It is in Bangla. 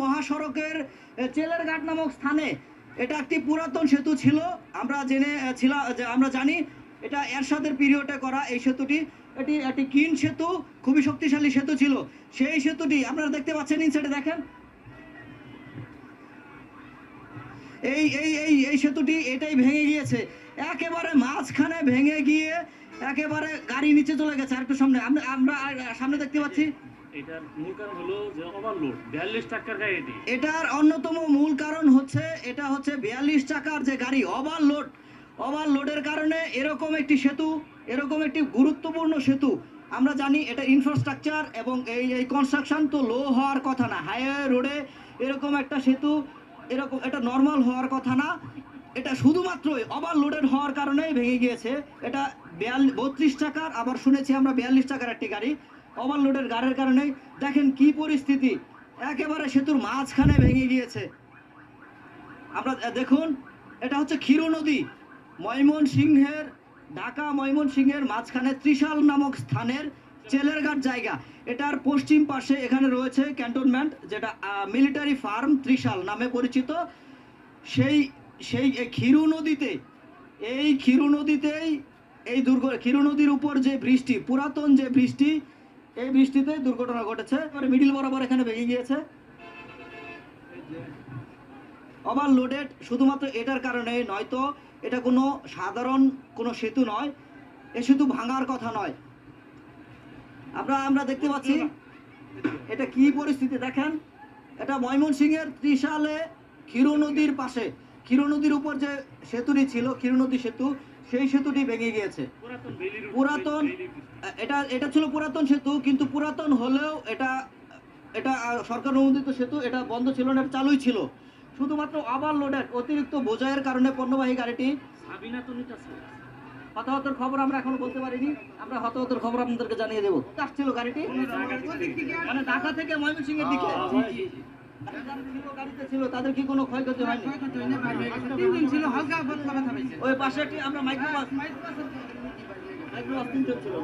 মহাসড়কের চেলের ঘাট নামক স্থানে এটা একটি পুরাতন সেতু ছিল। আমরা জেনে ছিলাম আমরা জানি এটা এরশাদের পিরিয়ডে করা এই সেতুটি। এটি একটি কিন সেতু, খুবই শক্তিশালী সেতু ছিল। সেই সেতুটি আপনারা দেখতে পাচ্ছেন ইনসাইডে দেখেন। এই এই এই এই সেতুটি এটাই ভেঙে গিয়েছে। একেবারে মাঝখানে ভেঙে গিয়ে একেবারে গাড়ি নিচে চলে গেছে আর একটু সামনে আমরা, সামনে দেখতে পাচ্ছি। এটার অন্যতম মূল কারণ হচ্ছে, এটা হচ্ছে বিয়াল্লিশ চাকার যে গাড়ি ওভারলোড ওভারলোডের কারণে এরকম একটি সেতু, এরকম একটি গুরুত্বপূর্ণ সেতু। আমরা জানি এটা ইনফ্রাস্ট্রাকচার এবং এই এই কনস্ট্রাকশন তো লো হওয়ার কথা না। হাইওয়ে রোডে এরকম একটা সেতু, এরকম, এটা নর্মাল হওয়ার কথা না। এটা শুধুমাত্রই ওভারলোডেড হওয়ার কারণেই ভেঙে গিয়েছে। এটা বিয়াল বত্রিশ টাকার আবার শুনেছি আমরা বিয়াল্লিশ টাকার একটি গাড়ি। ওভারলোডের গাড়ির কারণে দেখেন কি পরিস্থিতি। একেবারে সেতুর মাঝখানে ভেঙে গিয়েছে। আমরা দেখুন, এটা হচ্ছে ক্ষীর নদী। ময়মন সিংহের ঢাকা ময়মন সিংহের মাঝখানে ত্রিশাল নামক স্থানের চেলেরঘাট জায়গা। এটার পশ্চিম পাশে এখানে রয়েছে ক্যান্টনমেন্ট, যেটা মিলিটারি ফার্ম ত্রিশাল নামে পরিচিত। সেই সেই ক্ষীরু নদীতে, এই ক্ষীরু নদীতেই এই দুর্গ, ক্ষীরু নদীর উপর যে বৃষ্টি, পুরাতন যে বৃষ্টি এই বৃষ্টিতে দুর্ঘটনা ঘটেছে মিডিল বরাবর এখানে ভেঙে গিয়েছে। ওভারলোডেড শুধুমাত্র এটার কারণে, নয়তো এটা কোনো সাধারণ কোনো সেতু নয়, এ সেতু ভাঙার কথা নয়। আমরা আমরা দেখতে পাচ্ছি, এটা কি পরিস্থিতি? দেখেন, এটা ময়মনসিংহের ত্রিশালে ক্ষীর নদীর পাশে। ক্ষীর নদীর উপর যে সেতুটি ছিল ক্ষীর নদী সেতু সেই সেতুটি ভেঙে গিয়েছে পুরাতন। এটা এটা ছিল পুরাতন সেতু কিন্তু পুরাতন হলেও এটা এটা সরকার অনুমোদিত সেতু এটা বন্ধ ছিল না এটা চালুই ছিল শুধুমাত্র ওভারলোডেড অতিরিক্ত বোঝাইয়ের কারণে পণ্যবাহী গাড়িটি হতাহতের খবর আমরা এখনও বলতে পারিনি আমরা হতাহতের খবর আপনাদেরকে জানিয়ে দেবো আসছিল গাড়িটি মানে ঢাকা থেকে ময়মনসিংহের দিকে হ্যাঁ, ছিল, তাদের কি কোনো ক্ষয়ক্ষতি হয়নি? ওই পাশে আমরা মাইক্রোবাস মাইক্রোবাস তিনজন ছিল